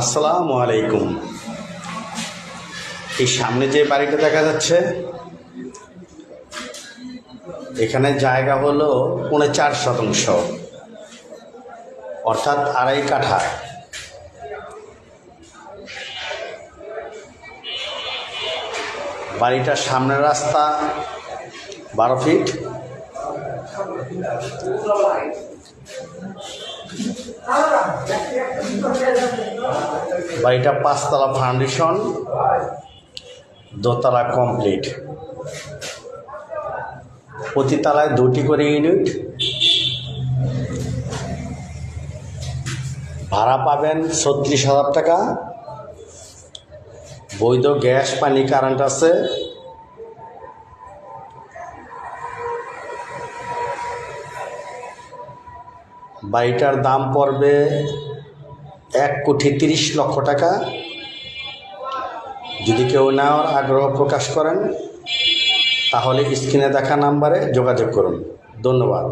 আসসালামু আলাইকুম। এই সামনে যে বাড়িটা দেখা যাচ্ছে, এখানে জায়গা হলো পৌনে চার শতাংশ, অর্থাৎ আড়াই কাঠা। বাড়িটার সামনের রাস্তা বারো ফিট। বাড়িটা পাঁচতলা ফাউন্ডেশন দোতলা কমপ্লিট প্রতি তলায় দুটি করে ইউনিট ভাড়া পাবেন ছত্রিশ হাজার টাকা। বৈধ গ্যাস, পানি কারেন্ট আছে। বাড়িটার দাম পড়বে এক কোটি তিরিশ লক্ষ টাকা। যদি কেউ নেওয়ার আগ্রহ প্রকাশ করেন, তাহলে স্ক্রিনে দেখা নাম্বারে যোগাযোগ করুন। ধন্যবাদ।